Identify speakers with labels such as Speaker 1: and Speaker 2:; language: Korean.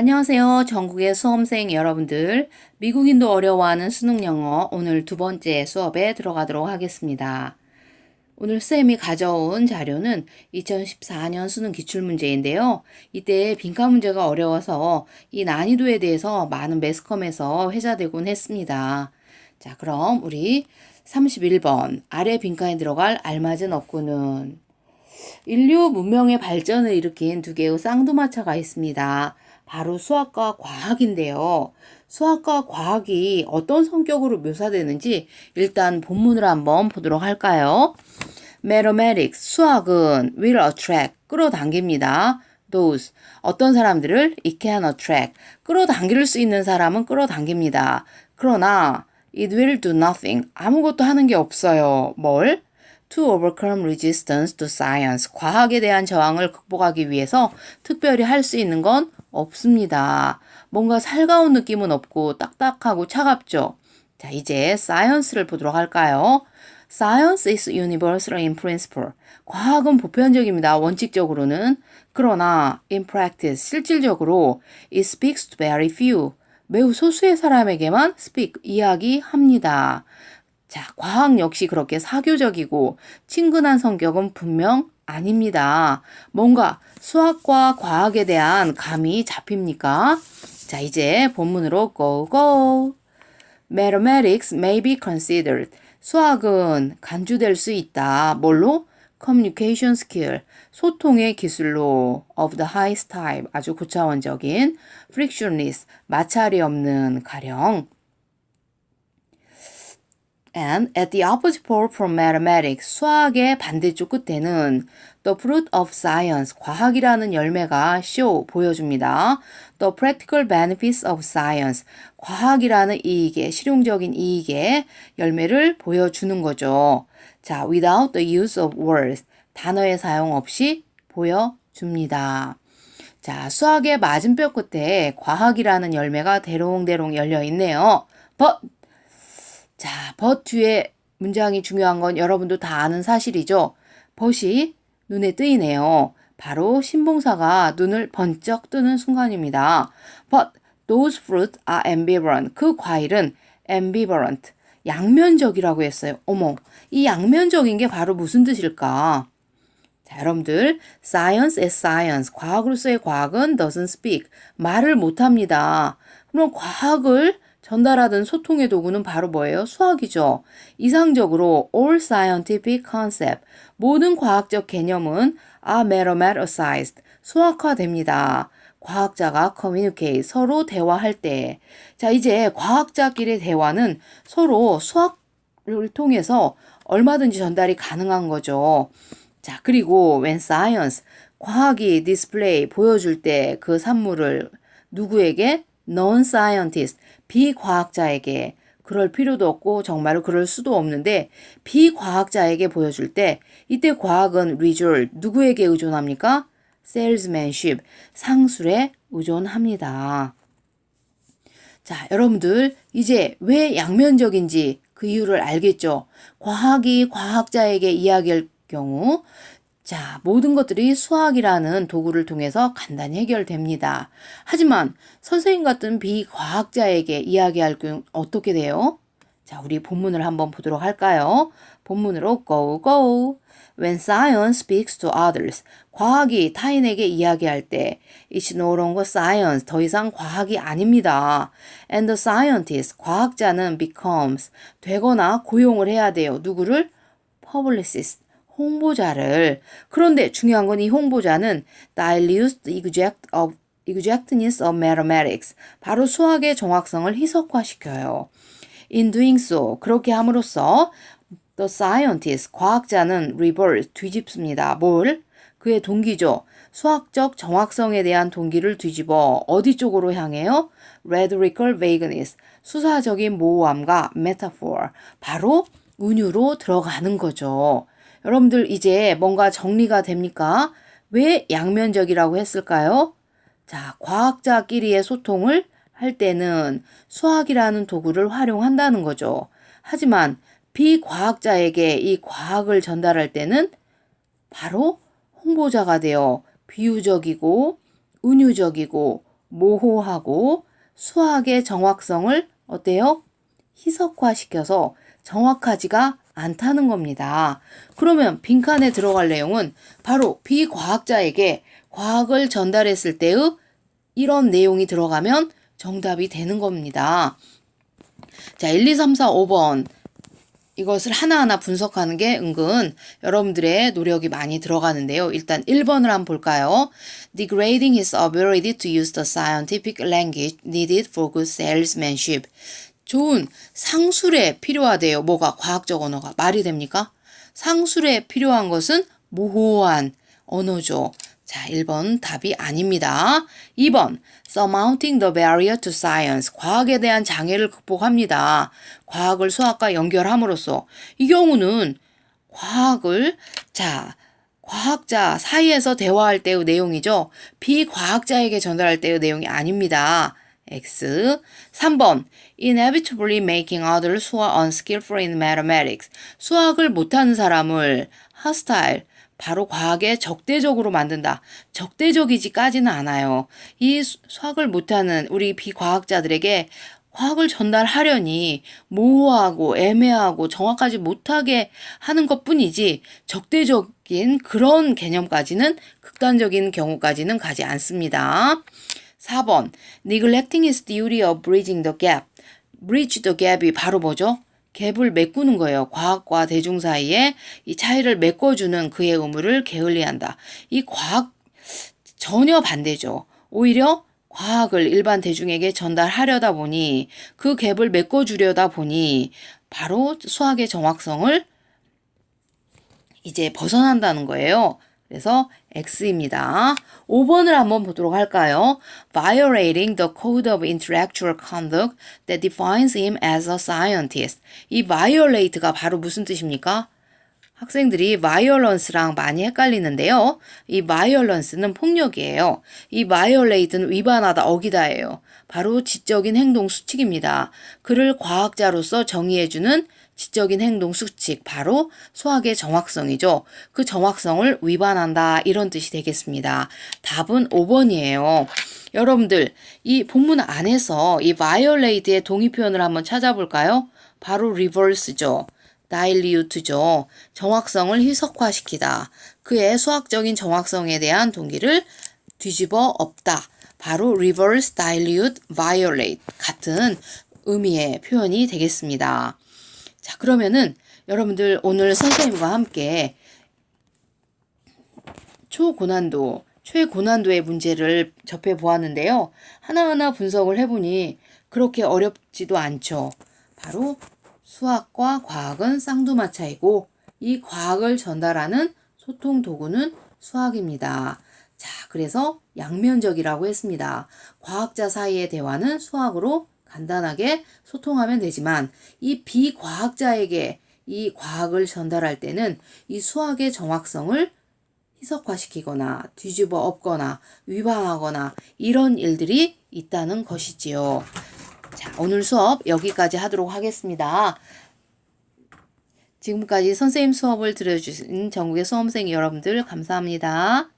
Speaker 1: 안녕하세요. 전국의 수험생 여러분들. 미국인도 어려워하는 수능 영어 오늘 두 번째 수업에 들어가도록 하겠습니다. 오늘 쌤이 가져온 자료는 2014년 수능 기출문제인데요. 이때 빈칸 문제가 어려워서 이 난이도에 대해서 많은 매스컴에서 회자되곤 했습니다. 자, 그럼 우리 31번 아래 빈칸에 들어갈 알맞은 어구는 인류 문명의 발전을 일으킨 두 개의 쌍두마차가 있습니다. 바로 수학과 과학인데요. 수학과 과학이 어떤 성격으로 묘사되는지 일단 본문을 한번 보도록 할까요? Mathematics, 수학은 will attract, 끌어당깁니다. those, 어떤 사람들을 it can attract, 끌어당길 수 있는 사람은 끌어당깁니다. 그러나 it will do nothing, 아무것도 하는 게 없어요. 뭘? to overcome resistance to science. 과학에 대한 저항을 극복하기 위해서 특별히 할 수 있는 건 없습니다. 뭔가 살가운 느낌은 없고 딱딱하고 차갑죠. 자, 이제 science를 보도록 할까요? Science is universal in principle. 과학은 보편적입니다. 원칙적으로는. 그러나 in practice, 실질적으로 it speaks to very few. 매우 소수의 사람에게만 speak, 이야기합니다. 자, 과학 역시 그렇게 사교적이고 친근한 성격은 분명 아닙니다. 뭔가 수학과 과학에 대한 감이 잡힙니까? 자, 이제 본문으로 go go. Mathematics may be considered. 수학은 간주될 수 있다. 뭘로? communication skill, 소통의 기술로 of the highest type, 아주 고차원적인 frictionless, 마찰이 없는 가령 And at the opposite pole from mathematics, 수학의 반대쪽 끝에는 the fruit of science, 과학이라는 열매가 show, 보여줍니다. The practical benefits of science, 과학이라는 이익의, 실용적인 이익의 열매를 보여주는 거죠. 자, without the use of words, 단어의 사용 없이 보여줍니다. 자, 수학의 맞은뼈 끝에 과학이라는 열매가 대롱대롱 열려 있네요. But 자, but 뒤에 문장이 중요한 건 여러분도 다 아는 사실이죠. 벗이 눈에 뜨이네요. 바로 신봉사가 눈을 번쩍 뜨는 순간입니다. But those fruits are ambivalent. 그 과일은 ambivalent. 양면적이라고 했어요. 어머, 이 양면적인 게 바로 무슨 뜻일까? 자, 여러분들, science as science. 과학으로서의 과학은 doesn't speak. 말을 못합니다. 그럼 과학을 전달하던 소통의 도구는 바로 뭐예요? 수학이죠. 이상적으로 all scientific concept, 모든 과학적 개념은 are mathematicized, 수학화됩니다. 과학자가 communicate, 서로 대화할 때. 자, 이제 과학자끼리 대화는 서로 수학을 통해서 얼마든지 전달이 가능한 거죠. 자, 그리고 when science, 과학이 display, 보여줄 때 그 산물을 누구에게? Non-scientist, 비과학자에게 그럴 필요도 없고 정말로 그럴 수도 없는데 비과학자에게 보여줄 때 이때 과학은 result, 누구에게 의존합니까? salesmanship, 상술에 의존합니다. 자, 여러분들 이제 왜 양면적인지 그 이유를 알겠죠? 과학이 과학자에게 이야기할 경우 자, 모든 것들이 수학이라는 도구를 통해서 간단히 해결됩니다. 하지만 선생님 같은 비과학자에게 이야기할 경우 어떻게 돼요? 자, 우리 본문을 한번 보도록 할까요? 본문으로 go go. When science speaks to others. 과학이 타인에게 이야기할 때 it's no longer science. 더 이상 과학이 아닙니다. And the scientist. 과학자는 becomes. 되거나 고용을 해야 돼요. 누구를? publicist. 홍보자를 그런데 중요한 건 이 홍보자는 dilute exact of exactness of mathematics 바로 수학의 정확성을 희석화시켜요. In doing so 그렇게 함으로써 the scientist 과학자는 reverse 뒤집습니다. 뭘? 그의 동기죠. 수학적 정확성에 대한 동기를 뒤집어 어디 쪽으로 향해요? rhetorical vagueness 수사적인 모호함과 metaphor 바로 운유로 들어가는 거죠. 여러분들 이제 뭔가 정리가 됩니까? 왜 양면적이라고 했을까요? 자, 과학자끼리의 소통을 할 때는 수학이라는 도구를 활용한다는 거죠. 하지만 비과학자에게 이 과학을 전달할 때는 바로 홍보자가 되어 비유적이고 은유적이고 모호하고 수학의 정확성을 어때요? 희석화시켜서 정확하지가 않다는 겁니다. 그러면 빈칸에 들어갈 내용은 바로 비과학자에게 과학을 전달했을 때의 이런 내용이 들어가면 정답이 되는 겁니다. 자, 1, 2, 3, 4, 5번. 이것을 하나하나 분석하는 게 은근 여러분들의 노력이 많이 들어가는데요. 일단 1번을 한번 볼까요? Degrading his ability to use the scientific language needed for good salesmanship. 좋은 상술에 필요하대요. 뭐가 과학적 언어가 말이 됩니까? 상술에 필요한 것은 모호한 언어죠. 자, 1번 답이 아닙니다. 2번, surmounting the barrier to science. 과학에 대한 장애를 극복합니다. 과학을 수학과 연결함으로써. 이 경우는 과학을, 자, 과학자 사이에서 대화할 때의 내용이죠. 비과학자에게 전달할 때의 내용이 아닙니다. X. 3번. inevitably making others who are unskillful in mathematics. 수학을 못하는 사람을 hostile, 바로 과학에 적대적으로 만든다. 적대적이지까지는 않아요. 이 수- 수학을 못하는 우리 비과학자들에게 과학을 전달하려니 모호하고 애매하고 정확하지 못하게 하는 것 뿐이지 적대적인 그런 개념까지는 극단적인 경우까지는 가지 않습니다. 4번 neglecting his duty of bridging the gap. bridge the gap이 바로 뭐죠? 갭을 메꾸는 거예요. 과학과 대중 사이에 이 차이를 메꿔주는 그의 의무를 게을리한다. 이 과학 전혀 반대죠. 오히려 과학을 일반 대중에게 전달하려다 보니 그 갭을 메꿔주려다 보니 바로 수학의 정확성을 이제 벗어난다는 거예요. 그래서 X입니다. 5번을 한번 보도록 할까요? Violating the code of intellectual conduct that defines him as a scientist. 이 violate가 바로 무슨 뜻입니까? 학생들이 violence랑 많이 헷갈리는데요. 이 violence는 폭력이에요. 이 violate는 위반하다, 어기다예요. 바로 지적인 행동 수칙입니다. 그를 과학자로서 정의해주는 지적인 행동 수칙, 바로 수학의 정확성이죠. 그 정확성을 위반한다, 이런 뜻이 되겠습니다. 답은 5번이에요. 여러분들, 이 본문 안에서 이 violate의 동의 표현을 한번 찾아볼까요? 바로 reverse죠. 다일리우트죠. 정확성을 희석화시키다. 그의 수학적인 정확성에 대한 동기를 뒤집어 엎다. 바로 reverse dilute violate 같은 의미의 표현이 되겠습니다. 자, 그러면은 여러분들 오늘 선생님과 함께 초고난도, 최고난도의 문제를 접해 보았는데요. 하나하나 분석을 해보니 그렇게 어렵지도 않죠. 바로 수학과 과학은 쌍두마차이고 이 과학을 전달하는 소통 도구는 수학입니다. 자, 그래서 양면적이라고 했습니다. 과학자 사이의 대화는 수학으로 간단하게 소통하면 되지만 이 비과학자에게 이 과학을 전달할 때는 이 수학의 정확성을 희석화시키거나 뒤집어 엎거나 위반하거나 이런 일들이 있다는 것이지요. 자, 오늘 수업 여기까지 하도록 하겠습니다. 지금까지 선생님 수업을 들어주신 전국의 수험생 여러분들 감사합니다.